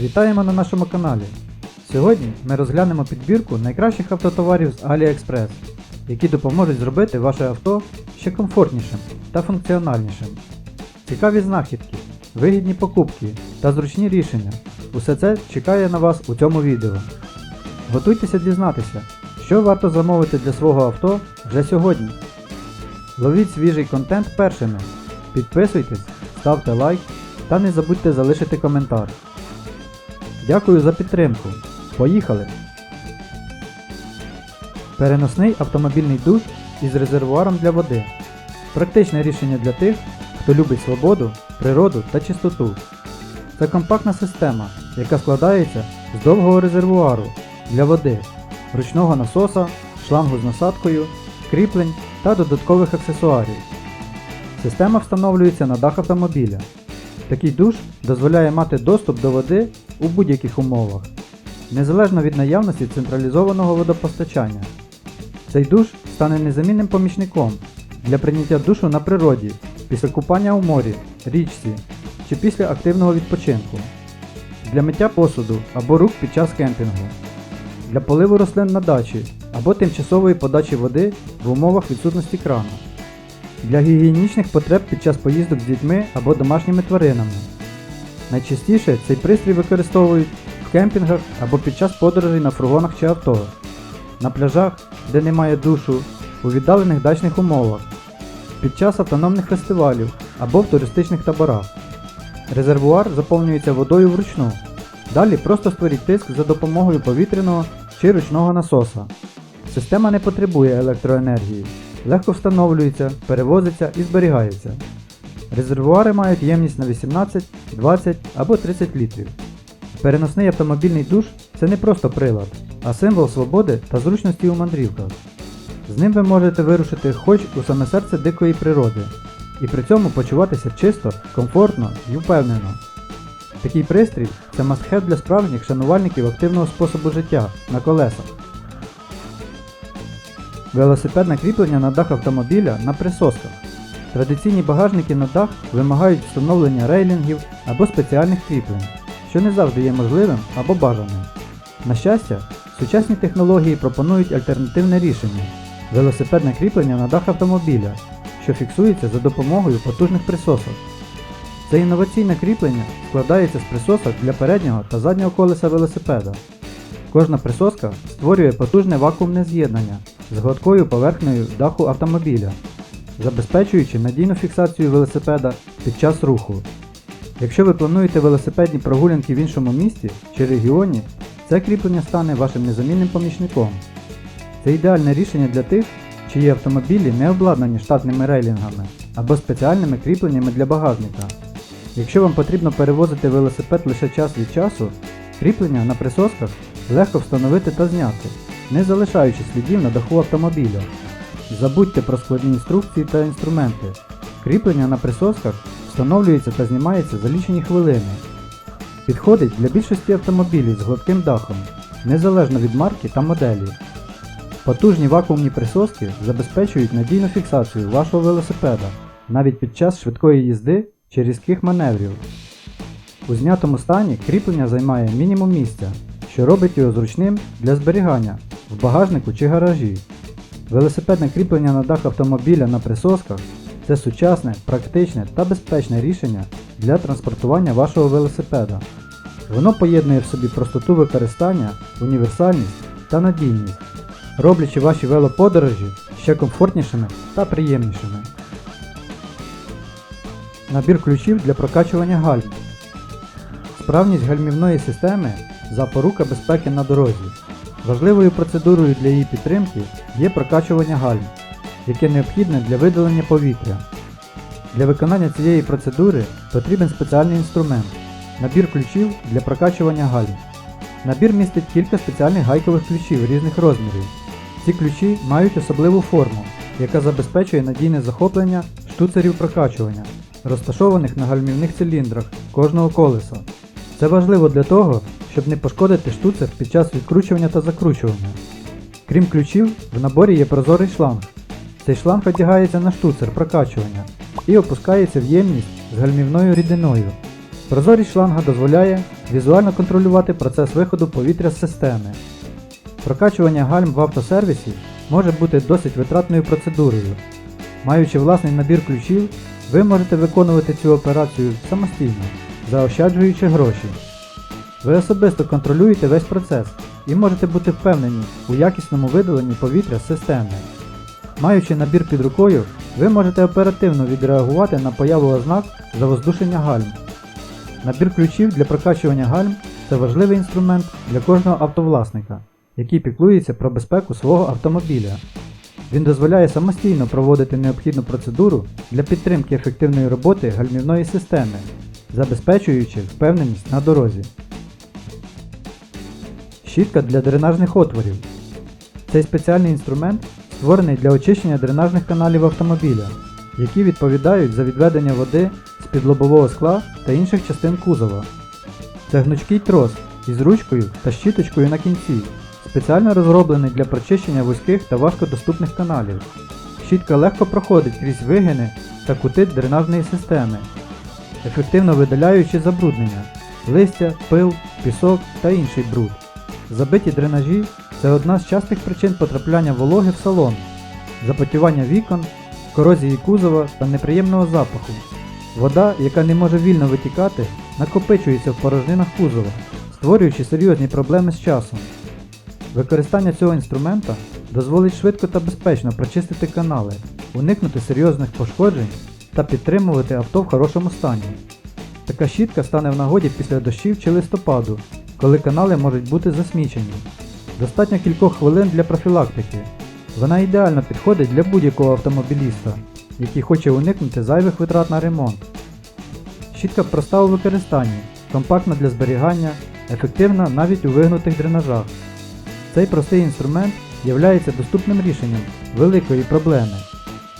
Вітаємо на нашому каналі. Сьогодні ми розглянемо підбірку найкращих автотоварів з AliExpress, які допоможуть зробити ваше авто ще комфортнішим та функціональнішим. Цікаві знахідки, вигідні покупки та зручні рішення. Усе це чекає на вас у цьому відео. Готуйтеся дізнатися, що варто замовити для свого авто вже сьогодні. Ловіть свіжий контент першими. Підписуйтесь, ставте лайк та не забудьте залишити коментар. Дякую за підтримку. Поїхали! Переносний автомобільний душ із резервуаром для води. Практичне рішення для тих, хто любить свободу, природу та чистоту. Це компактна система, яка складається з довгого резервуару для води, ручного насоса, шлангу з насадкою, кріплень та додаткових аксесуарів. Система встановлюється на дах автомобіля. Такий душ дозволяє мати доступ до води у будь-яких умовах, незалежно від наявності централізованого водопостачання. Цей душ стане незамінним помічником для прийняття душу на природі після купання у морі, річці чи після активного відпочинку, для миття посуду або рук під час кемпінгу, для поливу рослин на дачі або тимчасової подачі води в умовах відсутності крану для гігієнічних потреб під час поїздок з дітьми або домашніми тваринами. Найчастіше цей пристрій використовують в кемпінгах або під час подорожей на фургонах чи авто, на пляжах, де немає душу, у віддалених дачних умовах, під час автономних фестивалів або в туристичних таборах. Резервуар заповнюється водою вручну. Далі просто створіть тиск за допомогою повітряного чи ручного насоса. Система не потребує електроенергії, легко встановлюється, перевозиться і зберігається. Резервуари мають ємність на 18, 20 або 30 літрів. Переносний автомобільний душ це не просто прилад, а символ свободи та зручності у мандрівках. З ним ви можете вирушити хоч у саме серце дикої природи, і при цьому почуватися чисто, комфортно і впевнено. Такий пристрій це мастхед для справжніх шанувальників активного способу життя на колесах. Велосипедне кріплення на дах автомобіля на присосках. Традиційні багажники на дах вимагають встановлення рейлінгів або спеціальних кріплень, що не завжди є можливим або бажаним. На щастя, сучасні технології пропонують альтернативне рішення велосипедне кріплення на дах автомобіля, що фіксується за допомогою потужних присосок. Це інноваційне кріплення складається з присосок для переднього та заднього колеса велосипеда. Кожна присоска створює потужне вакуумне з'єднання з гладкою поверхнею даху автомобіля, забезпечуючи надійну фіксацію велосипеда під час руху. Якщо ви плануєте велосипедні прогулянки в іншому місті чи регіоні, це кріплення стане вашим незамінним помічником. Це ідеальне рішення для тих, чиї автомобілі не обладнані штатними рейлінгами або спеціальними кріпленнями для багажника. Якщо вам потрібно перевозити велосипед лише час від часу, кріплення на присосках легко встановити та зняти, не залишаючи слідів на даху автомобіля. Забудьте про складні інструкції та інструменти. Кріплення на присосках встановлюється та знімається за лічені хвилини. Підходить для більшості автомобілів з гладким дахом, незалежно від марки та моделі. Потужні вакуумні присоски забезпечують надійну фіксацію вашого велосипеда навіть під час швидкої їзди чи різких маневрів. У знятому стані кріплення займає мінімум місця, що робить його зручним для зберігання в багажнику чи гаражі. Велосипедне кріплення на дах автомобіля на присосках це сучасне, практичне та безпечне рішення для транспортування вашого велосипеда. Воно поєднує в собі простоту використання, універсальність та надійність, роблячи ваші велоподорожі ще комфортнішими та приємнішими. Набір ключів для прокачування гальм. Справність гальмівної системи запорука безпеки на дорозі. Важливою процедурою для її підтримки є прокачування гальм, яке необхідне для видалення повітря. Для виконання цієї процедури потрібен спеціальний інструмент набір ключів для прокачування гальм. Набір містить кілька спеціальних гайкових ключів різних розмірів. Ці ключі мають особливу форму, яка забезпечує надійне захоплення штуцерів прокачування, розташованих на гальмівних циліндрах кожного колеса. Це важливо для того, щоб не пошкодити штуцер під час відкручування та закручування. Крім ключів, в наборі є прозорий шланг. Цей шланг одягається на штуцер прокачування і опускається в ємність з гальмівною рідиною. Прозорість шланга дозволяє візуально контролювати процес виходу повітря з системи. Прокачування гальм в автосервісі може бути досить витратною процедурою. Маючи власний набір ключів, ви можете виконувати цю операцію самостійно, заощаджуючи гроші. Ви особисто контролюєте весь процес і можете бути впевнені у якісному видаленні повітря з системи. Маючи набір під рукою, ви можете оперативно відреагувати на появу ознак завоздушення гальм. Набір ключів для прокачування гальм це важливий інструмент для кожного автовласника, який піклується про безпеку свого автомобіля. Він дозволяє самостійно проводити необхідну процедуру для підтримки ефективної роботи гальмівної системи, забезпечуючи впевненість на дорозі. Щітка для дренажних отворів. Цей спеціальний інструмент створений для очищення дренажних каналів автомобіля, які відповідають за відведення води з-під лобового скла та інших частин кузова. Це гнучкий трос із ручкою та щіточкою на кінці, спеціально розроблений для прочищення вузьких та важкодоступних каналів. Щітка легко проходить крізь вигини та кути дренажної системи, ефективно видаляючи забруднення, листя, пил, пісок та інший бруд. Забиті дренажі це одна з частих причин потрапляння вологи в салон, запотівання вікон, корозії кузова та неприємного запаху. Вода, яка не може вільно витікати, накопичується в порожнинах кузова, створюючи серйозні проблеми з часом. Використання цього інструмента дозволить швидко та безпечно прочистити канали, уникнути серйозних пошкоджень та підтримувати авто в хорошому стані. Така щітка стане в нагоді після дощів чи листопаду, коли канали можуть бути засмічені. Достатньо кількох хвилин для профілактики. Вона ідеально підходить для будь-якого автомобіліста, який хоче уникнути зайвих витрат на ремонт. Щітка проста у використанні, компактна для зберігання, ефективна навіть у вигнутих дренажах. Цей простий інструмент є доступним рішенням великої проблеми.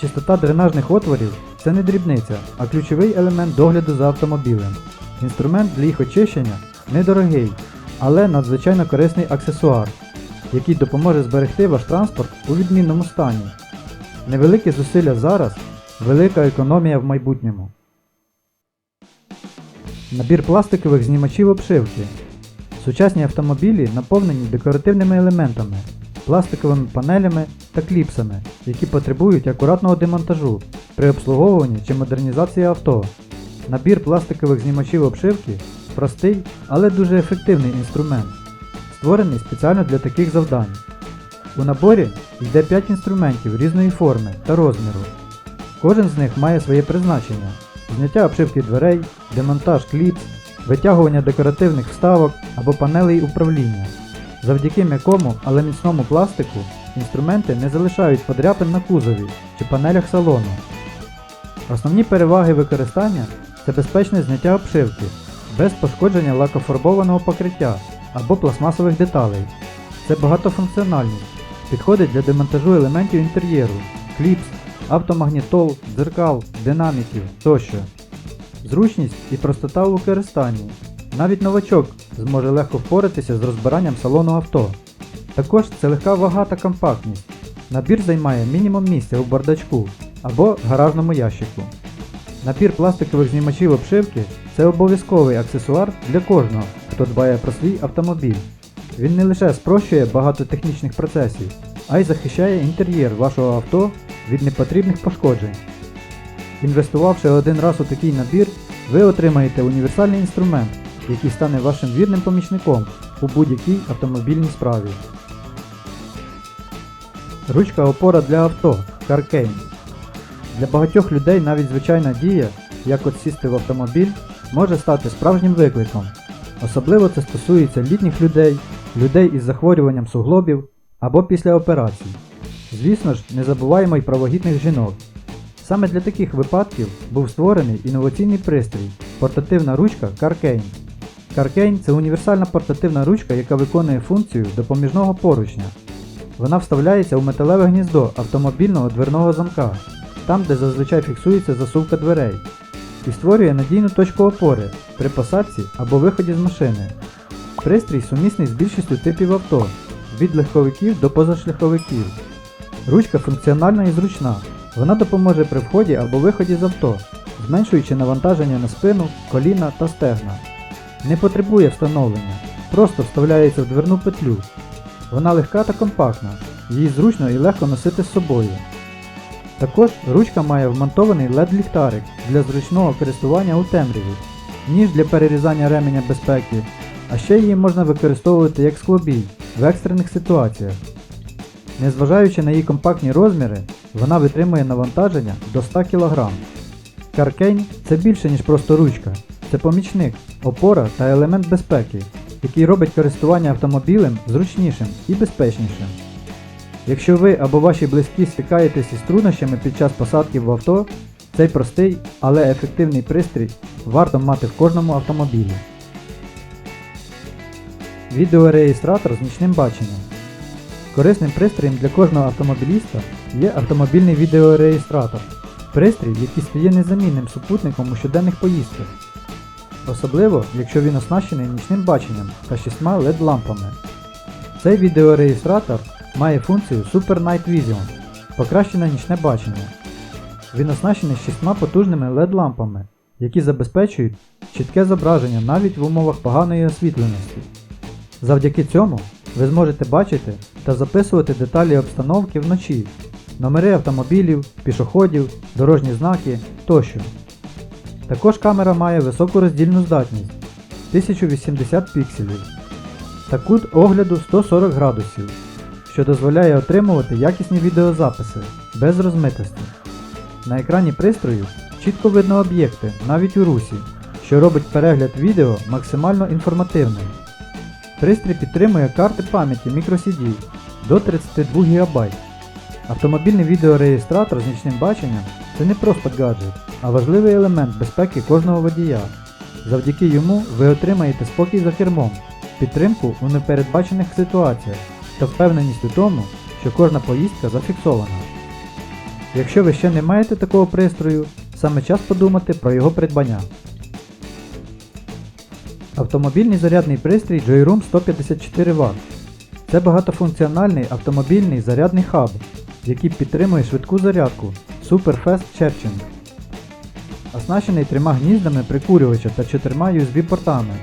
Чистота дренажних отворів це не дрібниця, а ключовий елемент догляду за автомобілем. Інструмент для їх очищення недорогий, але надзвичайно корисний аксесуар, який допоможе зберегти ваш транспорт у відмінному стані. Невеликі зусилля зараз, велика економія в майбутньому. Набір пластикових знімачів обшивки. Сучасні автомобілі наповнені декоративними елементами, пластиковими панелями та кліпсами, які потребують акуратного демонтажу при обслуговуванні чи модернізації авто. Набір пластикових знімачів обшивки простий, але дуже ефективний інструмент, створений спеціально для таких завдань. У наборі йде 5 інструментів різної форми та розміру. Кожен з них має своє призначення: зняття обшивки дверей, демонтаж кліпс, витягування декоративних вставок або панелей управління. Завдяки м'якому, але міцному пластику інструменти не залишають подряпин на кузові чи панелях салону. Основні переваги використання це безпечне зняття обшивки, без пошкодження лакофарбованого покриття або пластмасових деталей. Це багатофункціональність, підходить для демонтажу елементів інтер'єру, кліпс, автомагнітол, дзеркал, динаміків тощо. Зручність і простота у використанні. Навіть новачок зможе легко впоратися з розбиранням салону авто. Також це легка вага та компактність. Набір займає мінімум місця у бардачку або гаражному ящику. Набір пластикових знімачів обшивки це обов'язковий аксесуар для кожного, хто дбає про свій автомобіль. Він не лише спрощує багато технічних процесів, а й захищає інтер'єр вашого авто від непотрібних пошкоджень. Інвестувавши один раз у такий набір, ви отримаєте універсальний інструмент, який стане вашим вірним помічником у будь-якій автомобільній справі. Ручка опора для авто CarCane. Для багатьох людей навіть звичайна дія, як от сісти в автомобіль, може стати справжнім викликом. Особливо це стосується літніх людей, людей із захворюванням суглобів або після операцій. Звісно ж, не забуваємо й про вагітних жінок. Саме для таких випадків був створений інноваційний пристрій портативна ручка CarCane. CarCane – це універсальна портативна ручка, яка виконує функцію допоміжного поручня. Вона вставляється у металеве гніздо автомобільного дверного замка, там де зазвичай фіксується засувка дверей, і створює надійну точку опори при посадці або виході з машини. Пристрій сумісний з більшістю типів авто, від легковиків до позашляховиків. Ручка функціональна і зручна. Вона допоможе при вході або виході з авто, зменшуючи навантаження на спину, коліна та стегна. не потребує встановлення, просто вставляється в дверну петлю. Вона легка та компактна, її зручно і легко носити з собою. Також ручка має вмонтований LED-ліхтарик для зручного користування у темряві, ніж для перерізання ременя безпеки, а ще її можна використовувати як склобій в екстрених ситуаціях. Незважаючи на її компактні розміри, вона витримує навантаження до 100 кг. Каркейн це більше, ніж просто ручка. Це помічник, опора та елемент безпеки, який робить користування автомобілем зручнішим і безпечнішим. Якщо ви або ваші близькі стикаєтесь із труднощами під час посадки в авто, цей простий, але ефективний пристрій варто мати в кожному автомобілі. Відеореєстратор з нічним баченням. Корисним пристроєм для кожного автомобіліста є автомобільний відеореєстратор. Пристрій, який стає незамінним супутником у щоденних поїздках. Особливо, якщо він оснащений нічним баченням та шістьма LED-лампами. Цей відеореєстратор має функцію Super Night Vision покращене нічне бачення. Він оснащений шістьма потужними LED-лампами, які забезпечують чітке зображення навіть в умовах поганої освітленості. Завдяки цьому ви зможете бачити та записувати деталі обстановки вночі, номери автомобілів, пішоходів, дорожні знаки тощо. Також камера має високу роздільну здатність 1080 пікселів та кут огляду 140 градусів, що дозволяє отримувати якісні відеозаписи без розмитості. На екрані пристрою чітко видно об'єкти навіть у русі, що робить перегляд відео максимально інформативним. Пристрій підтримує карти пам'яті microCD до 32 ГБ. Автомобільний відеореєстратор з нічним баченням це не просто гаджет, а важливий елемент безпеки кожного водія. Завдяки йому ви отримаєте спокій за кермом, підтримку у непередбачених ситуаціях та впевненість у тому, що кожна поїздка зафіксована. Якщо ви ще не маєте такого пристрою, саме час подумати про його придбання. Автомобільний зарядний пристрій Joyroom 154 Вт. Це багатофункціональний автомобільний зарядний хаб, який підтримує швидку зарядку Super Fast Charging. Оснащений трьома гніздами прикурювача та чотирма USB-портами,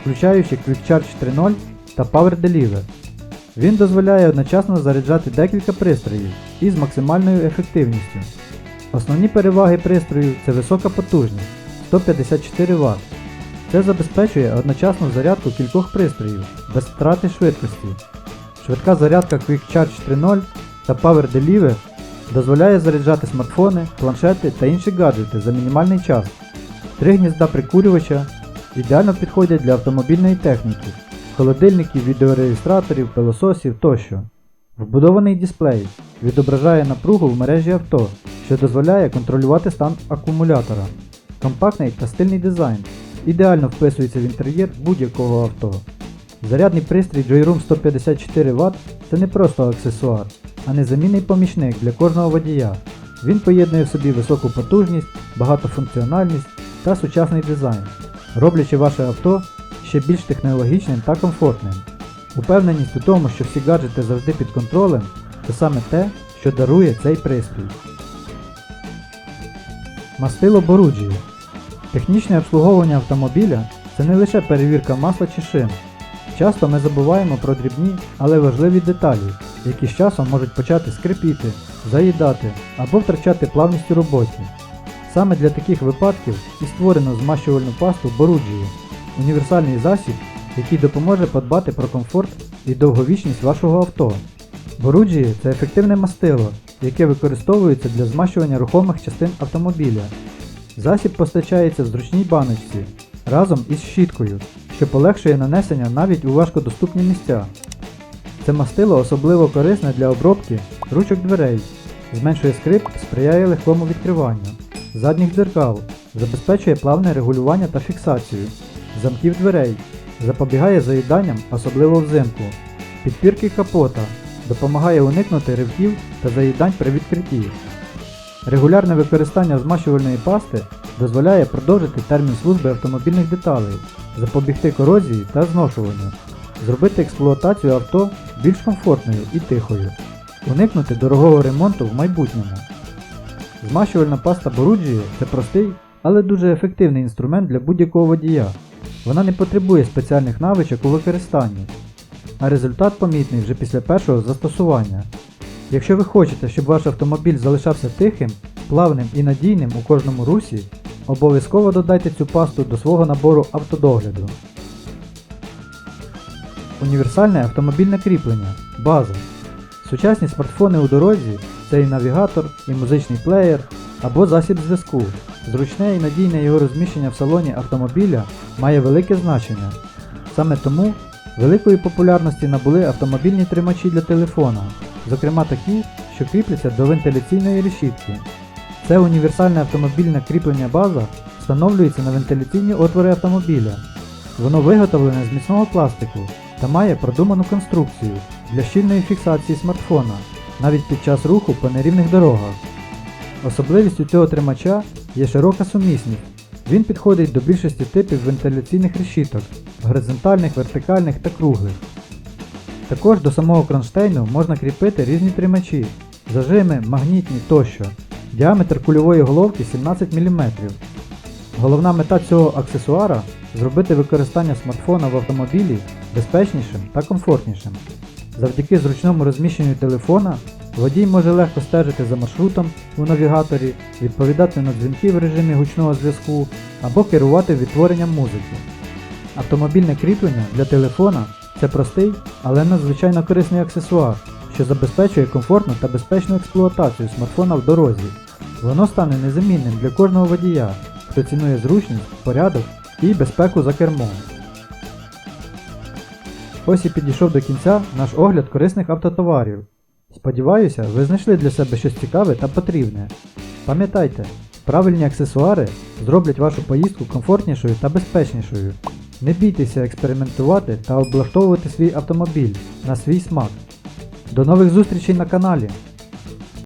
включаючи Quick Charge 3.0 та Power Deliver. Він дозволяє одночасно заряджати декілька пристроїв із максимальною ефективністю. Основні переваги пристрою це висока потужність 154 Вт. Це забезпечує одночасну зарядку кількох пристроїв без втрати швидкості. Швидка зарядка Quick Charge 3.0 та Power Deliver дозволяє заряджати смартфони, планшети та інші гаджети за мінімальний час. Три гнізда прикурювача ідеально підходять для автомобільної техніки, холодильників, відеореєстраторів, пилососів тощо. Вбудований дисплей відображає напругу в мережі авто, що дозволяє контролювати стан акумулятора. Компактний та стильний дизайн ідеально вписується в інтер'єр будь-якого авто. Зарядний пристрій Joyroom 154 Вт це не просто аксесуар, а незамінний помічник для кожного водія. Він поєднує в собі високу потужність, багатофункціональність та сучасний дизайн, роблячи ваше авто ще більш технологічним та комфортним. Упевненість у тому, що всі гаджети завжди під контролем, це саме те, що дарує цей пристрій. Мастило Боруджіє Технічне обслуговування автомобіля це не лише перевірка масла чи шин. Часто ми забуваємо про дрібні, але важливі деталі, які з часом можуть почати скрипіти, заїдати або втрачати плавність у роботі. Саме для таких випадків і створено змащувальну пасту Боруджію – універсальний засіб, який допоможе подбати про комфорт і довговічність вашого авто. Боруджії це ефективне мастило, яке використовується для змащування рухомих частин автомобіля. Засіб постачається в зручній баночці разом із щіткою, що полегшує нанесення навіть у важкодоступні місця. Це мастило особливо корисне для обробки ручок дверей, зменшує скрип, сприяє легкому відкриванню, задніх дзеркал, забезпечує плавне регулювання та фіксацію, замків дверей, запобігає заїданням, особливо взимку, підпірки капота, допомагає уникнути ривків та заїдань при відкритті. Регулярне використання змащувальної пасти дозволяє продовжити термін служби автомобільних деталей, запобігти корозії та зношуванню, зробити експлуатацію авто більш комфортною і тихою, уникнути дорогого ремонту в майбутньому. Змащувальна паста Боруджії це простий, але дуже ефективний інструмент для будь-якого водія. Вона не потребує спеціальних навичок у використанні, а результат помітний вже після першого застосування. Якщо ви хочете, щоб ваш автомобіль залишався тихим, плавним і надійним у кожному русі, обов'язково додайте цю пасту до свого набору автодогляду. Універсальне автомобільне кріплення база. Сучасні смартфони у дорозі це і навігатор, і музичний плеєр або засіб зв'язку. Зручне і надійне його розміщення в салоні автомобіля має велике значення. Саме тому великої популярності набули автомобільні тримачі для телефона, зокрема такі, що кріпляться до вентиляційної решітки. Це універсальне автомобільне кріплення база встановлюється на вентиляційні отвори автомобіля. Воно виготовлене з міцного пластику та має продуману конструкцію для щільної фіксації смартфона навіть під час руху по нерівних дорогах. Особливістю цього тримача є широка сумісність. Він підходить до більшості типів вентиляційних решіток горизонтальних, вертикальних та круглих. Також до самого кронштейну можна кріпити різні тримачі, зажими, магнітні тощо. Діаметр кульової головки 17 мм. Головна мета цього аксесуара зробити використання смартфона в автомобілі безпечнішим та комфортнішим. Завдяки зручному розміщенню телефона водій може легко стежити за маршрутом у навігаторі, відповідати на дзвінки в режимі гучного зв'язку або керувати відтворенням музики. Автомобільне кріплення для телефона це простий, але надзвичайно корисний аксесуар, що забезпечує комфортну та безпечну експлуатацію смартфона в дорозі. Воно стане незамінним для кожного водія, хто цінує зручність, порядок і безпеку за кермом. Ось і підійшов до кінця наш огляд корисних автотоварів. Сподіваюся, ви знайшли для себе щось цікаве та потрібне. Пам'ятайте, правильні аксесуари зроблять вашу поїздку комфортнішою та безпечнішою. Не бійтеся експериментувати та облаштовувати свій автомобіль на свій смак. До нових зустрічей на каналі!